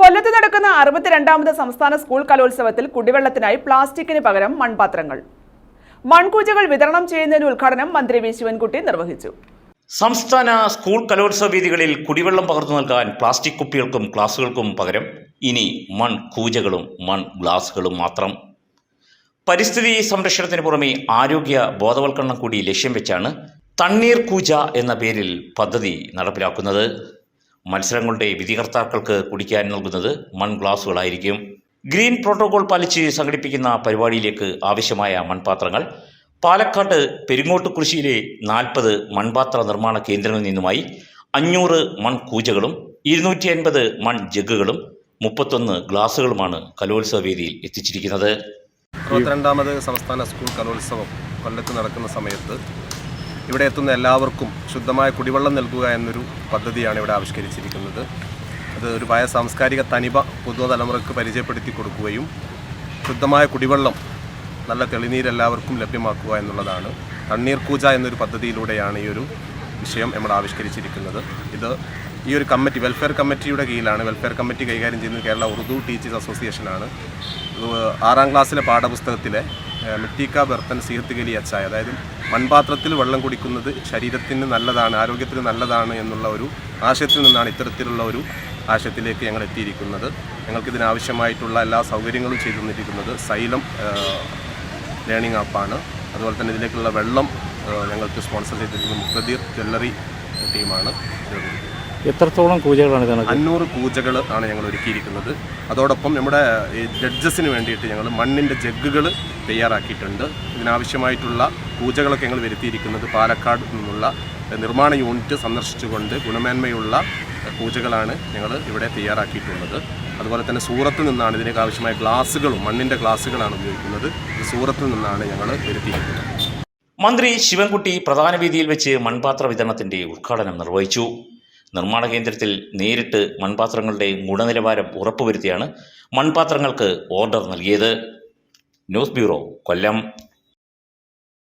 കൊല്ലത്ത് നടക്കുന്ന അറുപത്തിരണ്ടാമത് സംസ്ഥാന സ്കൂൾ കലോത്സവത്തിൽ കുടിവെള്ളത്തിനായി പ്ലാസ്റ്റിക്കിന് പകരം മൺപാത്രങ്ങൾ. മൺകൂജകൾ വിതരണം ചെയ്യുന്നതിന് ഉദ്ഘാടനം മന്ത്രി വി. ശിവൻകുട്ടി നിർവഹിച്ചു. സംസ്ഥാന സ്കൂൾ കലോത്സവ വേദികളിൽ കുടിവെള്ളം പകർന്നു നൽകാൻ പ്ലാസ്റ്റിക് കുപ്പികൾക്കും ഗ്ലാസുകൾക്കും പകരം ഇനി മൺകൂജകളും മൺ ഗ്ലാസുകളും മാത്രം. പരിസ്ഥിതി സംരക്ഷണത്തിന് പുറമെ ആരോഗ്യ ബോധവൽക്കരണം കൂടി ലക്ഷ്യം വെച്ചാണ് തണ്ണീർ കൂജ എന്ന പേരിൽ പദ്ധതി നടപ്പിലാക്കുന്നത്. മത്സരങ്ങളുടെ വിധികർത്താക്കൾക്ക് കുടിക്കാൻ നൽകുന്നത് മൺഗ്ലാസുകളായിരിക്കും ഗ്രീൻ പ്രോട്ടോകോൾ പാലിച്ച് സംഘടിപ്പിക്കുന്ന പരിപാടിയിലേക്ക് ആവശ്യമായ മൺപാത്രങ്ങൾ പാലക്കാട് പെരിങ്ങോട്ടുകൃഷിയിലെ നാൽപ്പത് മൺപാത്ര നിർമ്മാണ കേന്ദ്രങ്ങളിൽ നിന്നുമായി അഞ്ഞൂറ് മൺകൂജകളും ഇരുന്നൂറ്റി അൻപത് മൺ ജഗ്ഗുകളും മുപ്പത്തൊന്ന് ഗ്ലാസുകളുമാണ് കലോത്സവ വേദിയിൽ എത്തിച്ചിരിക്കുന്നത്. അറുപത്തിരണ്ടാമത് സംസ്ഥാന സ്കൂൾ കലോത്സവം കൊല്ലത്ത് നടക്കുന്ന സമയത്ത് ഇവിടെ എത്തുന്ന എല്ലാവർക്കും ശുദ്ധമായ കുടിവെള്ളം നൽകുക എന്നൊരു പദ്ധതിയാണ് ഇവിടെ ആവിഷ്കരിച്ചിരിക്കുന്നത്. അത് ഒരു പഴയ സാംസ്കാരിക തനിമ പുതുതലമുറയ്ക്ക് പരിചയപ്പെടുത്തി കൊടുക്കുകയും ശുദ്ധമായ കുടിവെള്ളം നല്ല തെളിനീര് എല്ലാവർക്കും ലഭ്യമാക്കുക എന്നുള്ളതാണ്. തണ്ണീർ കൂജ എന്നൊരു പദ്ധതിയിലൂടെയാണ് ഈ ഒരു വിഷയം നമ്മൾ ആവിഷ്കരിച്ചിരിക്കുന്നത്. ഇത് ഈ ഒരു കമ്മിറ്റി വെൽഫെയർ കമ്മിറ്റിയുടെ കീഴിലാണ്. വെൽഫെയർ കമ്മിറ്റി കൈകാര്യം ചെയ്യുന്നത് കേരള ഉറുദു ടീച്ചേഴ്സ് അസോസിയേഷനാണ്. ആറാം ക്ലാസ്സിലെ പാഠപുസ്തകത്തിലെ മിട്ടിക്ക ബർത്തൻ സീഹത്ത് ഗലി അച്ചായ. അതായത് മൺപാത്രത്തിൽ വെള്ളം കുടിക്കുന്നത് ശരീരത്തിന് നല്ലതാണ് ആരോഗ്യത്തിന് നല്ലതാണ് എന്നുള്ള ഒരു ആശയത്തിൽ നിന്നാണ് ഇത്തരത്തിലുള്ള ഒരു ആശയത്തിലേക്ക് ഞങ്ങൾ എത്തിയിരിക്കുന്നത്. ഞങ്ങൾക്ക് ഇതിനാവശ്യമായിട്ടുള്ള എല്ലാ സൗകര്യങ്ങളും ചെയ്തു തന്നിരിക്കുന്നത് സൈലം ലേണിംഗ് ആപ്പാണ്. അതുപോലെ തന്നെ ഇതിലേക്കുള്ള വെള്ളം ഞങ്ങൾക്ക് സ്പോൺസർ ചെയ്തിരിക്കുന്നത് മുഖദീർ ജ്വല്ലറി ടീമാണ്. എത്രത്തോളം കൂജകളാണ് ഇതിനകത്ത് അഞ്ഞൂറ് കൂജകൾ ആണ് ഞങ്ങൾ ഒരുക്കിയിരിക്കുന്നത്. അതോടൊപ്പം നമ്മുടെ ഈ ജഡ്ജസിന് വേണ്ടിയിട്ട് ഞങ്ങൾ മണ്ണിന്റെ ജഗ്ഗുകൾ തയ്യാറാക്കിയിട്ടുണ്ട്. ഇതിനാവശ്യമായിട്ടുള്ള പൂജകളൊക്കെ ഞങ്ങൾ വരുത്തിയിരിക്കുന്നത് പാലക്കാട് നിന്നുള്ള നിർമ്മാണ യൂണിറ്റ് സന്ദർശിച്ചുകൊണ്ട് ഗുണമേന്മയുള്ള പൂജകളാണ് ഞങ്ങൾ ഇവിടെ തയ്യാറാക്കിയിട്ടുള്ളത്. അതുപോലെ തന്നെ സൂറത്ത് നിന്നാണ് ഇതിനൊക്കെ ആവശ്യമായ ഗ്ലാസുകളും മണ്ണിന്റെ ഗ്ലാസുകളാണ് ഉപയോഗിക്കുന്നത്. സൂറത്ത് സൂറത്തിൽ നിന്നാണ് ഞങ്ങൾ വരുത്തിയിരിക്കുന്നത്. മന്ത്രി ശിവൻകുട്ടി പ്രധാന വേദിയിൽ വെച്ച് മൺപാത്ര വിതരണത്തിന്റെ ഉദ്ഘാടനം നിർവഹിച്ചു. നിർമ്മാണ കേന്ദ്രത്തിൽ നേരിട്ട് മൺപാത്രങ്ങളുടെ ഗുണനിലവാരം ഉറപ്പുവരുത്തിയാണ് മൺപാത്രങ്ങൾക്ക് ഓർഡർ നൽകിയത്. News bureau Kollam.